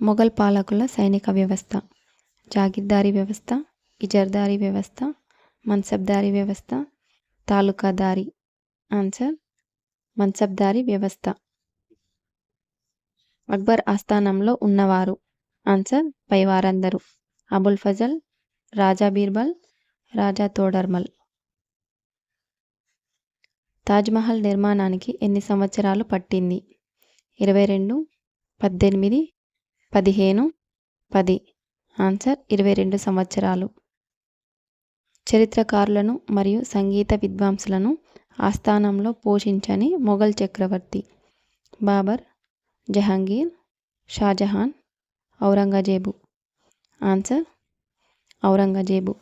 మొఘల్ పాలకుల సైనిక వ్యవస్థ జాగిర్దారీ వ్యవస్థ ఇజర్దారీ వ్యవస్థ మన్సబ్దారీ వ్యవస్థ తాలూకాదారీ. ఆన్సర్ మన్సబ్దారీ వ్యవస్థ. అక్బర్ ఆస్థానంలో ఉన్నవారు. ఆన్సర్ పైవారందరూ. అబుల్ ఫజల్ రాజా బీర్బల్ రాజా తోడర్మల్. తాజ్మహల్ నిర్మాణానికి ఎన్ని సంవత్సరాలు పట్టింది? ఇరవై రెండు పద్దెనిమిది పదిహేను పది. ఆన్సర్ ఇరవై రెండు సంవత్సరాలు. చరిత్రకారులను మరియు సంగీత విద్వాంసులను ఆస్థానంలో పోషించని మొఘల్ చక్రవర్తి బాబర్ జహాంగీర్ షాజహాన్ ఔరంగజేబు. ఆన్సర్ ఔరంగజేబు.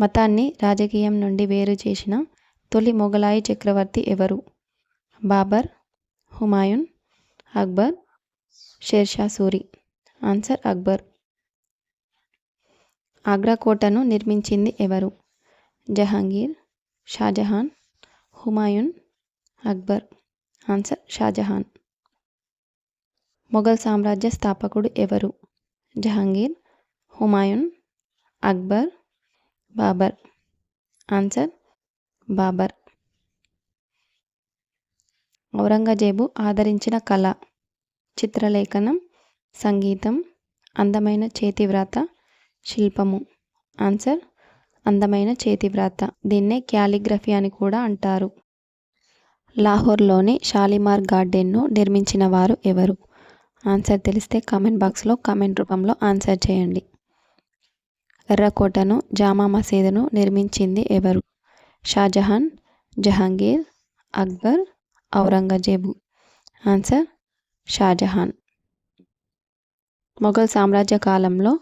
మతాన్ని రాజకీయం నుండి వేరు చేసిన తొలి మొఘలాయి చక్రవర్తి ఎవరు? బాబర్ హుమాయూన్ అక్బర్ షేర్షా సూరి. ఆన్సర్ అక్బర్. ఆగ్రా కోటను నిర్మించింది ఎవరు? జహాంగీర్ షాజహాన్ హుమాయూన్ అక్బర్. ఆన్సర్ షాజహాన్. మొఘల్ సామ్రాజ్య స్థాపకుడు ఎవరు? జహాంగీర్ హుమాయూన్ అక్బర్ బాబర్. ఆన్సర్ బాబర్. ఔరంగజేబు ఆదరించిన కళ. చిత్రలేఖనం సంగీతం అందమైన చేతివ్రాత శిల్పము. ఆన్సర్ అందమైన చేతివ్రాత దీన్నే క్యాలిగ్రఫీ అని కూడా అంటారు. లాహోర్లోని షాలిమార్ గార్డెన్ను నిర్మించిన వారు ఎవరు? ఆన్సర్ తెలిస్తే కామెంట్ బాక్స్లో కామెంట్ రూపంలో ఆన్సర్ చేయండి. ఎర్రకోటను జామా మసీదును నిర్మించింది ఎవరు? షాజహాన్ జహాంగీర్ అక్బర్ ఔరంగజేబు. ఆన్సర్ షాజహాన్. మొఘల్ సామ్రాజ్య కాలంలో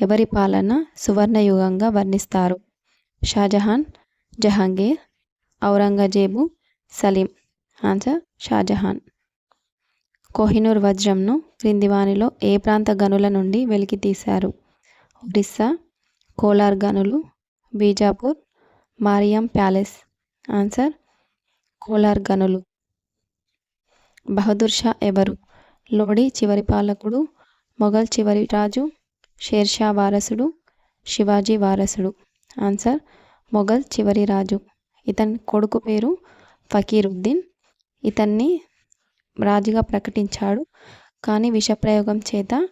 ఎవరి పాలన సువర్ణయుగంగా వర్ణిస్తారు? షాజహాన్ జహాంగీర్ ఔరంగజేబు సలీం. ఆన్సర్ షాజహాన్. కోహినూర్ వజ్రంను క్రింది వానిలో ఏ ప్రాంత గనుల నుండి వెలికి తీశారు? ఒరిస్సా కోలార్ గనులు బీజాపూర్ మారియం ప్యాలెస్. ఆన్సర్ కోలార్ గనులు. బహదూర్ షా ఎవరు? లోడి చివరి పాలకుడు మొఘల్ చివరి రాజు షేర్షా వారసుడు శివాజీ వారసుడు. ఆన్సర్ మొఘల్ చివరి రాజు. ఇతని కొడుకు పేరు ఫకీరుద్దీన్. ఇతన్ని రాజుగా ప్రకటించాడు. కానీ విషప్రయోగం చేత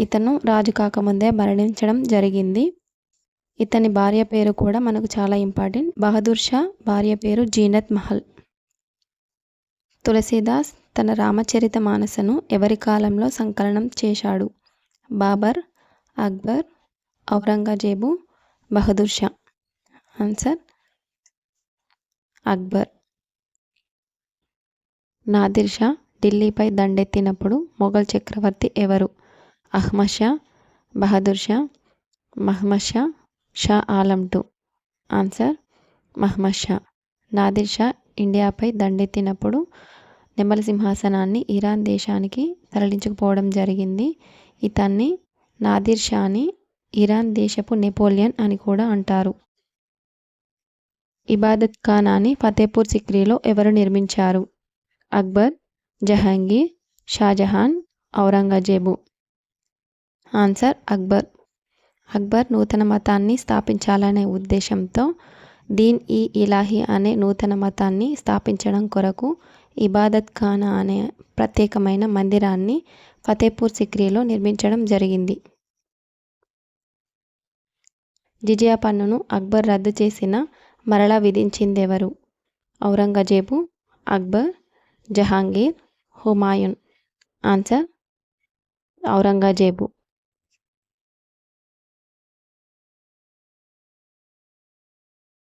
ఇతను రాజు కాకముందే మరణించడం జరిగింది. ఇతని భార్య పేరు కూడా మనకు చాలా ఇంపార్టెంట్. బహదూర్ షా భార్య పేరు జీనత్ మహల్. తులసీదాస్ తన రామచరిత మానసను ఎవరి కాలంలో సంకలనం చేశాడు? Babur Akbar Aurangzeb Bahadur Shah? Answer Akbar. Nadir Shah ఢిల్లీపై దండెత్తినప్పుడు మొఘల్ చక్రవర్తి ఎవరు? Ahmad Shah Bahadur Shah Muhammad Shah Shah Alam two. Answer Muhammad Shah. Nadir Shah ఇండియాపై దండెత్తినప్పుడు నెమలి సింహాసనాన్ని ఇరాన్ దేశానికి తరలించుకుపోవడం జరిగింది. ఇతన్ని నాదిర్ షాని ఇరాన్ దేశపు నెపోలియన్ అని కూడా అంటారు. ఇబాదత్ ఖానాని ఫతేపూర్ సిక్రీలో ఎవరు నిర్మించారు? అక్బర్ జహాంగీర్ షాజహాన్ ఔరంగజేబు. ఆన్సర్ అక్బర్. అక్బర్ నూతన మతాన్ని స్థాపించాలనే ఉద్దేశంతో దీన్ ఈ ఇలాహి అనే నూతన మతాన్ని స్థాపించడం కొరకు ఇబాదత్ ఖానా అనే ప్రత్యేకమైన మందిరాన్ని ఫతేపూర్ సిక్రీలో నిర్మించడం జరిగింది. జిజియా పన్నును అక్బర్ రద్దు చేసిన మరలా విధించిందెవరు? ఔరంగజేబు అక్బర్ జహాంగీర్ హుమాయూన్. ఆన్సర్ ఔరంగజేబు.